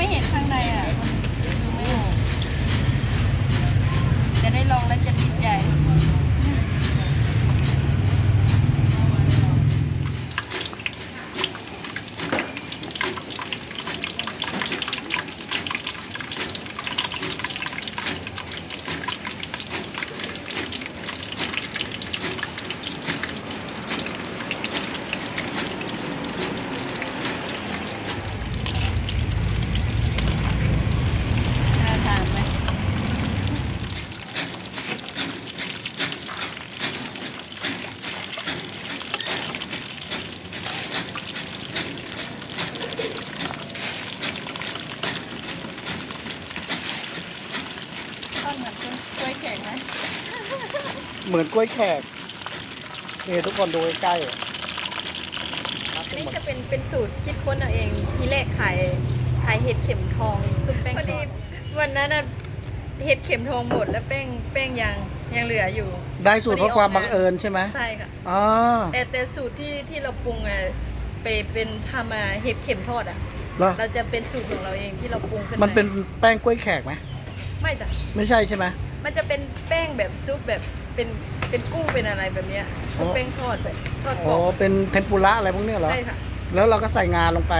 ไม่เห็นข้างในอะดูไม่ออกจะได้ลองแล้วจะติดใจ น่าทานไหม ต้นเหมือนต้นกล้วยแข็งไหม เหมือนกล้วยแขกนี่ทุกคนดูใกล้ๆอะครับนี่จะเป็นเป็นสูตรคิดค้นเอาเองทีแรกขายขายเห็ดเข็มทองซุปแป้งพอดีวันนั้นน่ะเห็ดเข็มทองหมดแล้วแป้งแป้งยังยังเหลืออยู่ ได้สูตรเพราะความบังเอิญใช่ไหมใช่ค่ะอ๋อแต่แต่สูตรที่ที่เราปรุงอะไปเป็นทำมาเห็ดเข็มทอดอะแล้วเราจะเป็นสูตรของเราเองที่เราปรุงขึ้นมันเป็นแป้งกล้วยแขกไหมไม่จ้ะไม่ใช่ใช่ไหมมันจะเป็นแป้งแบบซุปแบบ เป็นเป็นกุ้งเป็นอะไรแบบเนี้ยซุปอ๋อแป้งทอดแบบทอดกรอ๋อ อบเป็นเทมปุระอะไรพวกเนี้ยเหรอ ใช่ค่ะ แล้วเราก็ใส่งาลงไป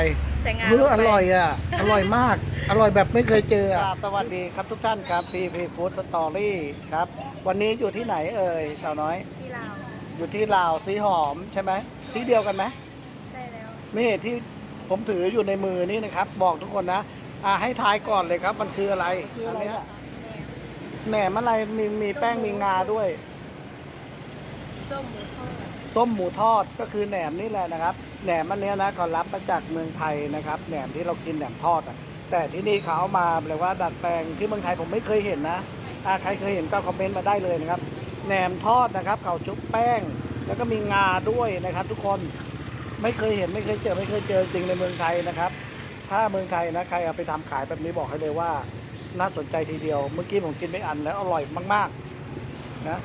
ใส่งาเฮ้ยลงไป อร่อยอะ อร่อยมาก อร่อยแบบไม่เคยเจออะสวัสดีครับทุกท่านครับพีพีฟู้ดสตอรี่ครับ วันนี้อยู่ที่ไหนเอ่ยสาวน้อย ที่ลาวอยู่ที่ลาวสีหอมใช่ไหมที่เดียวกันไหม ใช่แล้ว นี่ที่ผมถืออยู่ในมือนี่นะครับ บอกทุกคนนะอ่าให้ทายก่อนเลยครับ มันคืออะไรอันเนี้ยแหนมอะไรมีมีแป้งมีงาด้วย ส้มหมูทอดส้มหมูทอดก็คือแหนมนี่แหละนะครับ แหนมอันเนี้ยนะเขารับมาจากเมืองไทยนะครับ แหนมที่เรากินแหนมทอดอะ แต่ที่นี่เขาเอามาเลยว่าดัดแปลงที่เมืองไทยผมไม่เคยเห็นนะอ่าใครเคยเห็นก็คอมเมนต์มาได้เลยนะครับ แหนมทอดนะครับเขาชุบแป้ง แล้วก็มีงาด้วยนะครับ ทุกคนไม่เคยเห็นไม่เคยเจอไม่เคยเจอจริงในเมืองไทยนะครับ ถ้าเมืองไทยนะใครเอาไปทำขายแบบนี้บอกให้เลยว่า น่าสนใจทีเดียว เมื่อกี้ผมกินไม่อันแล้วอร่อยมาก ๆ นะ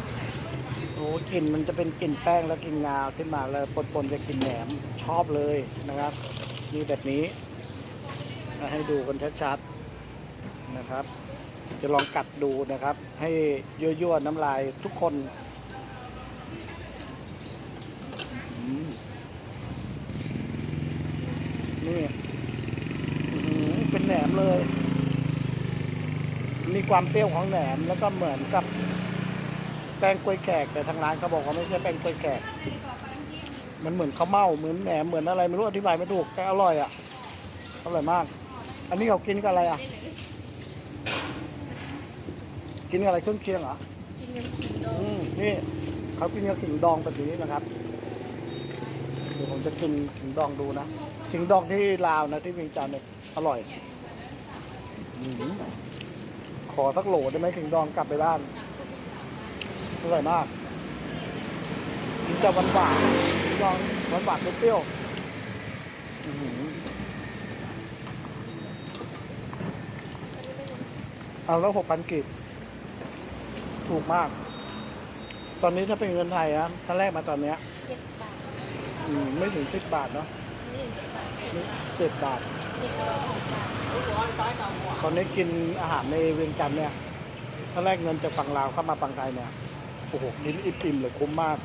โอ้กลิ่นมันจะเป็นกลิ่นแป้งแล้วกลิ่นงาขึ้นมาแล้วปนๆกับกลิ่นแหนมชอบเลยนะครับมีแบบนี้ให้ดูกันชัดๆนะครับ จะลองกัดดูนะครับ ให้ยั่วๆน้ำลายทุกคนนี่เป็นแหนมเลย มีความเปรี้ยวของแหนมแล้วก็เหมือนกับ แป้งกล้วยแขกแต่ทางร้านเขาบอกว่าไม่ใช่แป้งกล้วยแขก มันเหมือนข้าวเม่าเหมือนแหนมเหมือนอะไรไม่รู้อธิบายไม่ถูกแต่อร่อยอะอร่อยมาก อันนี้เขากินกับอะไรอะ กินกับอะไรเครื่องเคียงเหรอกินยำขิงดองอืมนี่เขากินกับขิงดองแบบนี้นะครับเดี๋ยวผมจะกินขิงดองดูนะขิงดองที่ลาวนะที่เวียงจันทร์เนี่ยอร่อยอืมขอสักโหลได้ไหมขิงดองกลับไปบ้าน อร่อยมากมันจะหวานหวานๆลองหวานหวานๆเปรี้ยวๆอื้อหือเอาแล้วหกพันกีบถูกมาก ตอนนี้ถ้าเป็นเงินไทยนะถ้าแรกมาตอนเนี้ยเจ็ดบาทอืมไม่ถึงสิบบาทเนาะไม่ถึงสิบบาทเจ็ดเจ็ดบาทเจ็ดร้อยหกบาทตอนนี้กินอาหารในเวียงจันทร์เนี่ย ถ้าแรกเงินจากฝั่งลาวเข้ามาฝั่งไทยเนี่ยโอ้โหกินอิ่มๆเลยคุ้มมาก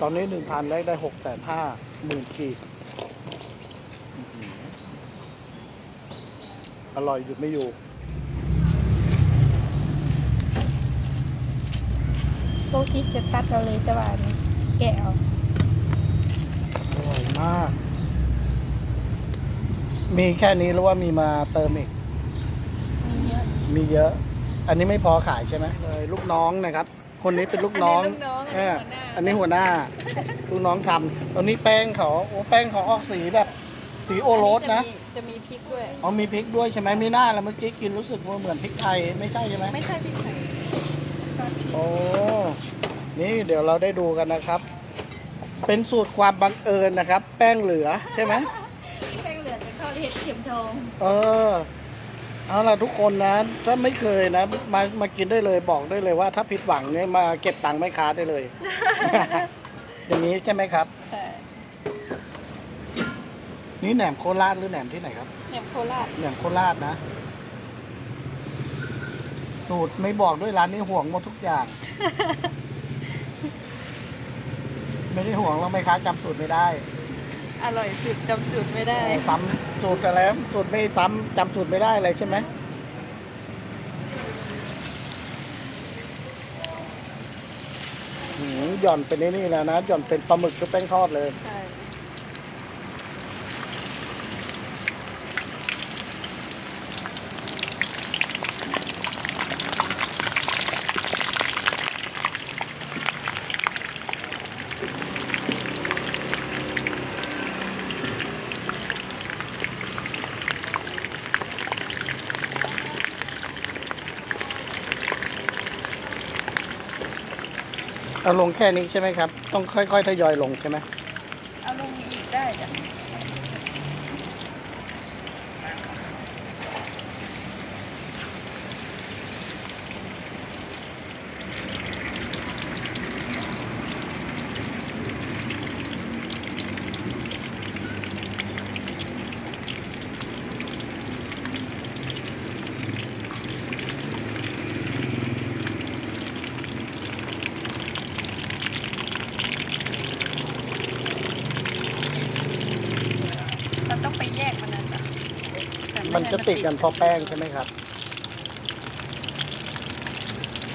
ตอนนี้หนึ่งพันแรกได้หกแสนห้าหมื่นกีบอื้อหืออร่อยหยุดไม่อยู่พวกที่จะตัดเราเลยแต่ว่าอันนี้แกะเอาอร่อยมาก มีแค่นี้หรือว่ามีมาเติมอีก มีเยอะ มีเยอะ อันนี้ไม่พอขายใช่ไหมเลยลูกน้องนะครับ คนนี้เป็นลูกน้องอันนี้ลูกน้องเอออัอันนนี้นี้หัหัววหหน้าน้า ลูกน้องทำตอนนี้แป้งเขาโอ้แป้งเขาออกสีแบบ สีโอโรสนะอัจะมีพริกด้วยอ๋อมีพริกด้วยใช่ไหมมีหน้าแล้วเมื่อกี้กินรู้สึกว่าเหมือนพริกไทยไม่ใช่ใช่ไหมไม่ใช่พริกไทยซอสพริกโอ้นี่เดี๋ยวเราได้ดูกันนะครับ เป็นสูตรความบังเอิญนะครับ แป้งเหลือใช่ไหมแป้งเหลืองจะเข้าเห็ดเข็มทองเออ เอาล่ะทุกคนนะ ถ้าไม่เคยนะ มามากินได้เลยบอกได้เลยว่า ถ้าผิดหวังเนี่ยมาเก็บตังค์แม่ค้าได้เลย อย่างนี้ใช่ไหมครับใช่นี่แหนมโคราชหรือแหนมที่ไหนครับแหนมโคราชแหนมโคราชนะ สูตรไม่บอกด้วยร้านนี้ห่วงหมดทุกอย่าง ไม่ได้ห่วงเราไม่ค้าจำสูตรไม่ได้ อร่อยสุดจำสูตรไม่ได้ซ้ำสูตรอะไรนะสูตรไม่ซ้ำจำสูตรไม่ได้อะไรใช่ไหมหืมหย่อนเป็นไอ้นี่แล้วนะหย่อนเป็นปลาหมึกกับแป้งทอดเลย ใช่ เอาลงแค่นี้ใช่ไหมครับ ต้องค่อย ๆ ทยอยลงใช่ไหมเอาลงอีกได้จ้ะ เราต้องไปแยกมันนะจ๊ะแต่ไมัน จะติดกันเพอแป้งใช่ไหมครับ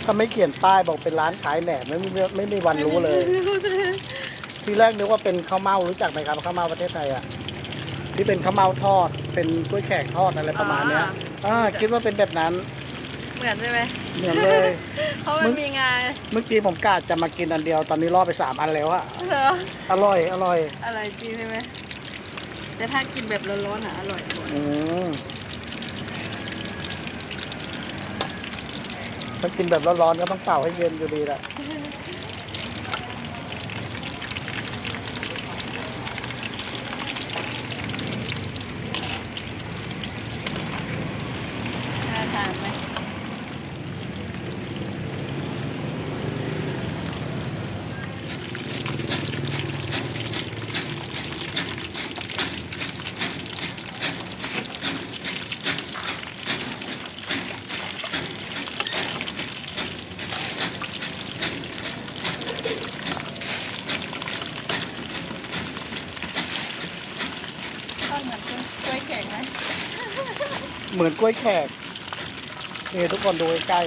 ถ้าไม่เขียนป้ายบอกเป็นร้านขายแหนมไม่มีไม่มีวันรู้เลย ทีแรกนึกว่าเป็นข้าวเม่ารู้จักไหมครับข้าวเม่าประเทศไทยอะที่เป็นข้าวเม่าทอด เป็นกล้วยแขกทอดอะไรประมาณเนี้ยอ่าคิดว่าเป็นแบบนั้น เหมือนใช่ไหมเหมือนเลยเพราะมันมีงานเมื่อกี้ผมกาจะมากินอันเดียว ตอนนี้รอไปสามอันแล้วอะเหรออร่อยอร่อยอะไรจริงใช่ไหมแต่ถ้ากินแบบร้อนๆอะอร่อยกว่า อืม ถ้ากินแบบร้อนๆก็ต้องเป่าให้เย็นอยู่ดีแหละน่าทานไหม ต้นเหมือนกล้วยแข็งไหม เหมือนกล้วยแขกนี่ทุกคนดูใกล้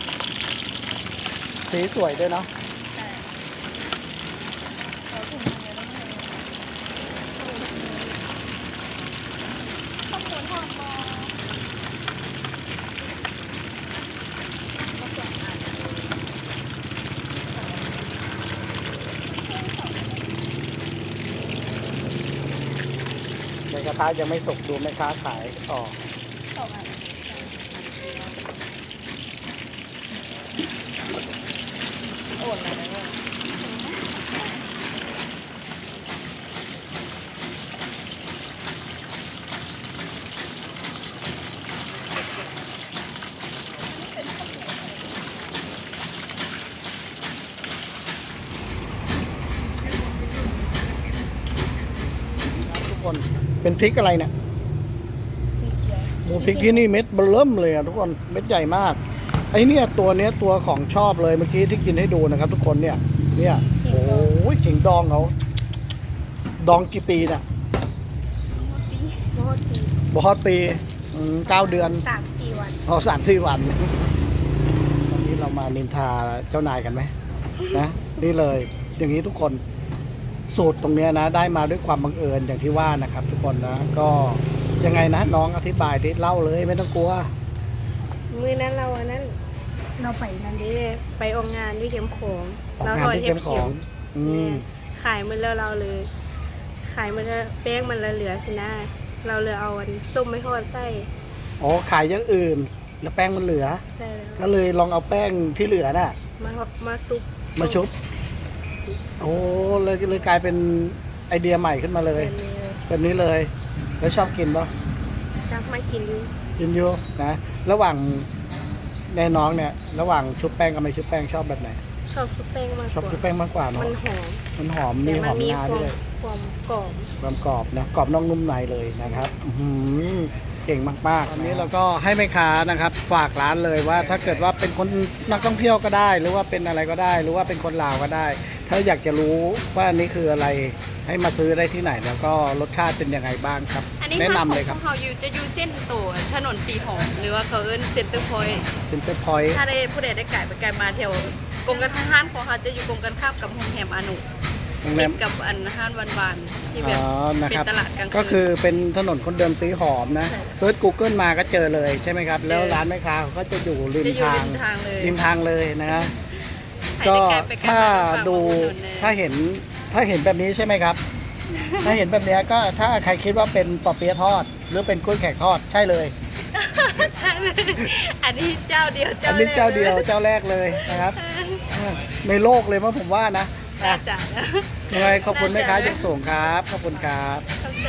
ๆสีสวยด้วยเนาะ ใช่เอาถุงมือแล้วไงข้าวหมูทอดมาก็สองอัน ในะทะยังไม่สุกดูแม่ค้าขายต่อองอันโอนเนี่ย คน เป็นพริกอะไรเนี่ยสีเขียวโอ้พริกที่นี่เม็ดเบิ่มเลยอะทุกคนเม็ดใหญ่มาก ไอเนี่ยตัวเนี้ยตัวของชอบเลยเมื่อกี้ที่กินให้ดูนะครับ ทุกคนเนี่ย เนี่ยโอ้ยขิงดองเขาดองกี่ปีเนี่ยโมโหตีบฮอตปีอืมเก้าเดือนสามสี่วันอ๋อสามสี่วันวันนี้เรามานินทาเจ้านายกันไหมนะนี่เลย อย่างนี้ทุกคน สูตรตรงเนี้ยนะ ได้มาด้วยความบังเอิญอย่างที่ว่านะครับ ทุกคนนะ ก็ยังไงนะน้องอธิบายดิเล่าเลยไม่ต้องกลัว มื้อนั้นเราอันนั้น เราไปนั่นเดิไปออกงานด้วยเข็มของออกเรางานถอยที่เทเข้ปมขเขีอยงวอืมขายมันแล้วเราเลย ขายมันแล้วแป้งมันละเหลือสินะเราเลยเอาอันส้มไม่ทอดไส้อ๋อขายอย่างอื่น แล้วแป้งมันเหลือ ใส่แล้วก็เลยลองเอาแป้งที่เหลือน่ะ มามาซุปมาชุบ โอ้เลยเลยกลายเป็นไอเดียใหม่ขึ้นมาเลยเป็นเลยแบบนี้เลย แล้วชอบกินปะจักมากินดูกินอยู่นะ ระหว่างในน้องเนี่ย ระหว่างชุบแป้งกับไม่ชุบแป้งชอบแบบไหน ชอบซุปแป้งมากชอบกว่าชุบแป้งมากกว่ามัเนาะนหอมมันหอมมีแต่หมัอมมีงาควาด้มวยแความกรอบความกรอบนะกรอบนอกนุ่มในเลยนะครับอื้อหือเก่งมากๆตอนนี้เราก็ให้แม่ค้านะครับ ฝากร้านเลยว่าถ้าเกิดว่าเป็นคนนักท่องเที่ยวก็ได้ หรือว่าเป็นอะไรก็ได้ หรือว่าเป็นคนลาวก็ได้ ถ้าอยากจะรู้ว่าอันนี้คืออะไรให้มาซื้อได้ที่ไหน แล้วก็รสชาติเป็นยังไงบ้างครับ อันนี้แนะนำห้างเลยคขรัอบงเขาอยู่จะอยู่เส้นตัวถนนสีหอมหรือว่าเขาเอิ้นเซ็นเตอร์พอยต์เซ็นเตอร์พอยต์ถ้าได้ผู้ใดได้ไก่ไปไก่มาแถวกรมการทหารของเขาจะอยู่กรมการข้ามกับโฮมแฮมอานุโรงแรติมดกับอันห้านวันวานๆที่แบอ๋บ อนะเป็ครับนตลาดกลางคืนก็คือเป็นถนนคนเดิมสีหอมนะใช่เซิร์ช Google มาก็เจอเลยใช่ไหมครับ แล้วเจอร้านแม่ค้าเขาก็จะอยู่ริมจะอยู่ทาริงมทางเลย ริมทางเลยนะฮะใคร ก็ได้ไไปไถ้ามาฝกดูมาอุหนุนเลยถ้าเห็นถ้าเห็นแบบนี้ใช่ไหมครับ ถ้าเห็นแบบเนี้ยก็ถ้าใครคิดว่าเป็นปอเปี๊ยะทอด หรือเป็นกล้วยแขกทอดใช่เลยใช่เลยอันนี้เจ้าเดียวอันนี้เจ้าเดียวแรกลเจ้าแรกเลยนะครับอ่าในโลกเลยมั้งผมว่านะน่าอะจะนะยังไงขอบคุณแม่ค้าน่าจะยกส่งครับ ขอบคุณครับเข้าใจ